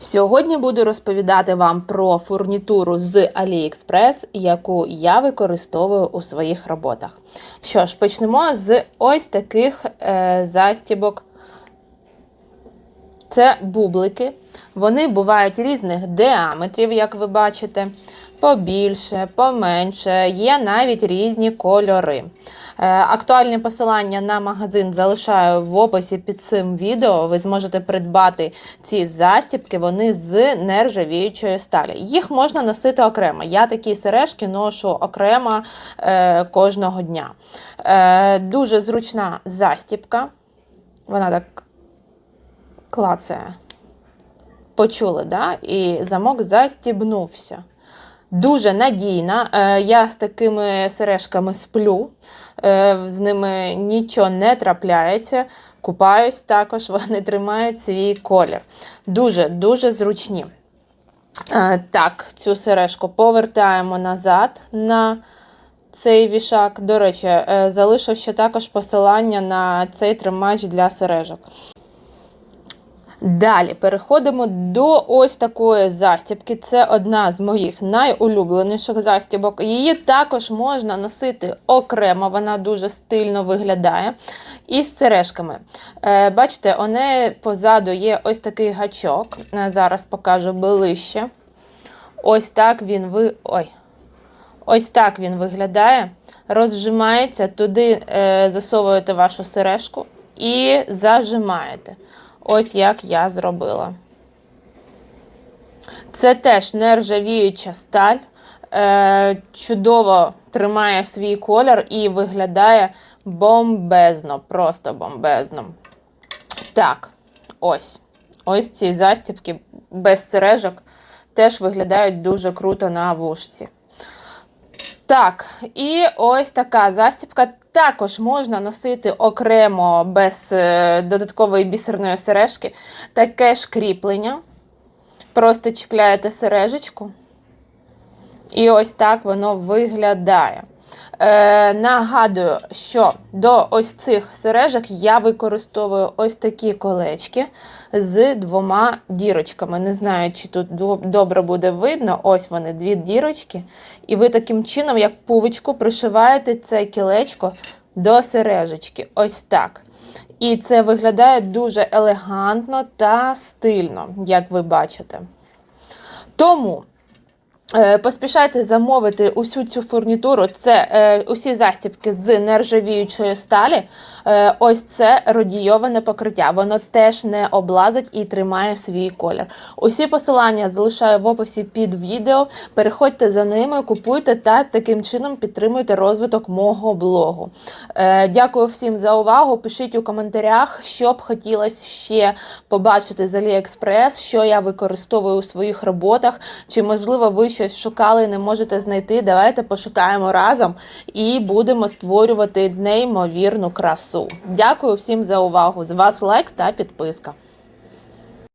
Сьогодні буду розповідати вам про фурнітуру з AliExpress, яку я використовую у своїх роботах. Що ж, почнемо з ось таких е, застібок. Це бублики. Вони бувають різних діаметрів, як ви бачите. Побільше, поменше, є навіть різні кольори. Е, Актуальні посилання на магазин залишаю в описі під цим відео. Ви зможете придбати ці застібки, вони з нержавіючої сталі. Їх можна носити окремо. Я такі сережки ношу окремо е, кожного дня. Е, дуже зручна застібка. Вона так клацає. Почули, да? І замок застібнувся. Дуже надійна. Е, Я з такими сережками сплю, Е, з ними нічого не трапляється. Купаюсь також, вони тримають свій колір. Дуже-дуже зручні. Е, Так, цю сережку повертаємо назад на цей вішак. До речі, залишу ще також посилання на цей тримач для сережок. Далі переходимо до ось такої застібки. Це одна з моїх найулюбленіших застібок. Її також можна носити окремо, вона дуже стильно виглядає. І з сережками. Е, бачите, у неї позаду є ось такий гачок. Е, Зараз покажу ближче. Ось так він ви... Ой. Ось так він виглядає. Розжимається, туди е, засовуєте вашу сережку і зажимаєте. Ось як я зробила. Це теж нержавіюча сталь. Е, чудово тримає свій колір і виглядає бомбезно, просто бомбезно. Так, ось. Ось ці застібки без сережок теж виглядають дуже круто на вушці. Так, і ось така застібка також можна носити окремо без е, додаткової бісерної сережки. Таке ж кріплення. Просто чіпляєте сережечку. І ось так воно виглядає. Е, нагадую, що до ось цих сережок я використовую ось такі колечки з двома дірочками. Не знаю, чи тут добре буде видно. Ось вони, дві дірочки. І ви таким чином, як пувичку, пришиваєте це кілечко до сережечки. Ось так. І це виглядає дуже елегантно та стильно, як ви бачите. Тому. Е, Поспішайте замовити усю цю фурнітуру. Це е, усі застібки з нержавіючої сталі. Е, ось це радійоване покриття. Воно теж не облазить і тримає свій колір. Усі посилання залишаю в описі під відео. Переходьте за ними, купуйте та таким чином підтримуйте розвиток мого блогу. Е, дякую всім за увагу. Пишіть у коментарях, що б хотілося ще побачити з AliExpress, що я використовую у своїх роботах, чи можливо ви щось шукали і не можете знайти, давайте пошукаємо разом і будемо створювати неймовірну красу. Дякую всім за увагу. З вас лайк та підписка.